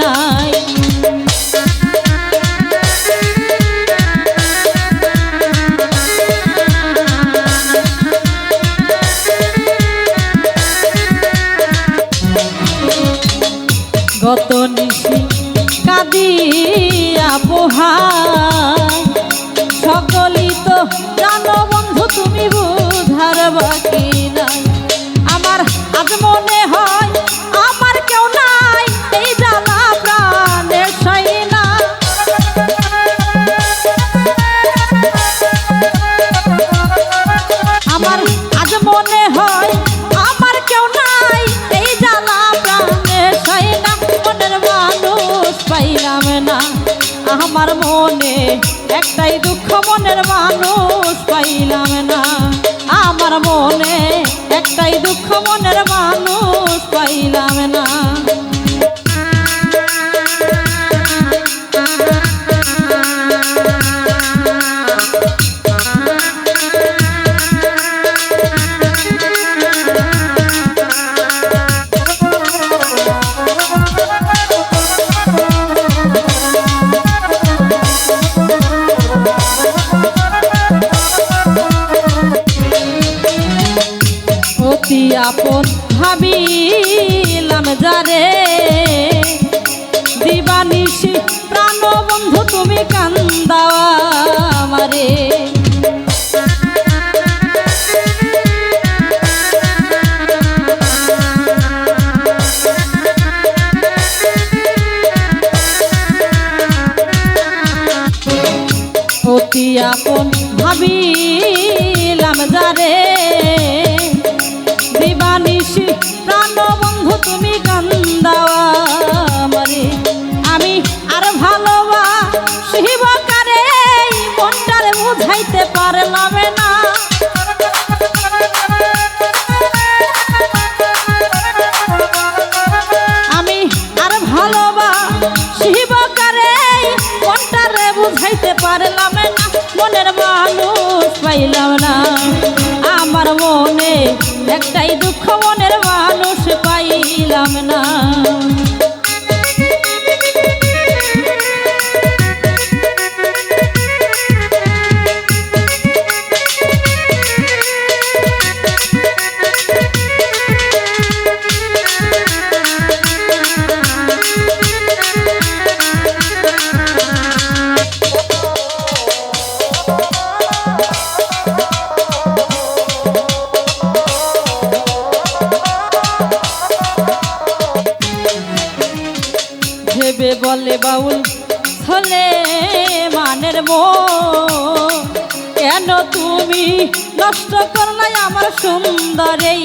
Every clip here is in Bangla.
নাই। গত নিশি কাঁদিয়া পোহায় সকলই তো জানো বন্ধু তুমি বুঝার বাকি। আমার মনে একটাই দুঃখ মনের মানুষ পাইলাম না। আমার মনে একটাই দুঃখ মনের অতি আপন ভাবিলাম যারে। দিবানিশি প্রাণ বন্ধু তুমি কান্দাওয়া আমারে। আপন ভাবিলাম যারে। পারলাম না। আমি আর ভালোবা শিবকারে মনটারে বুঝাইতে পারলাম না। মনের মানুষ পাইলাম না। আমার মনে একটাই দুঃখ ভেবে বলে বাউল হলে মানের মো কেন তুমি নষ্ট করলাই আমার সুন্দর এই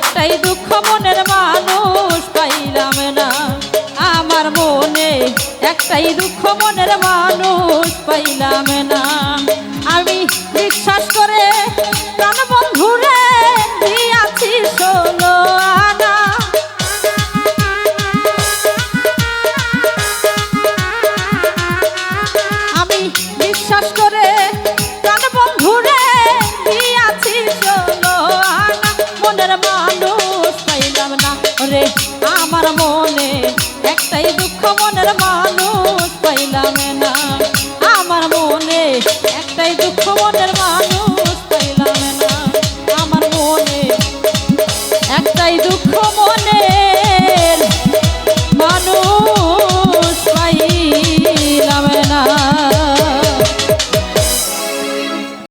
একটাই দুঃখ মনের মানুষ পাইলাম না। আমার মনে একটাই দুঃখ মনের মানুষ পাইলাম না। আমি বিশ্বাস করে প্রাণ বন্ধুরে আমার মনে একটাই দুঃখ মানুষ পাইলাম না। আমার মনে একটাই দুঃখ মনের মানুষ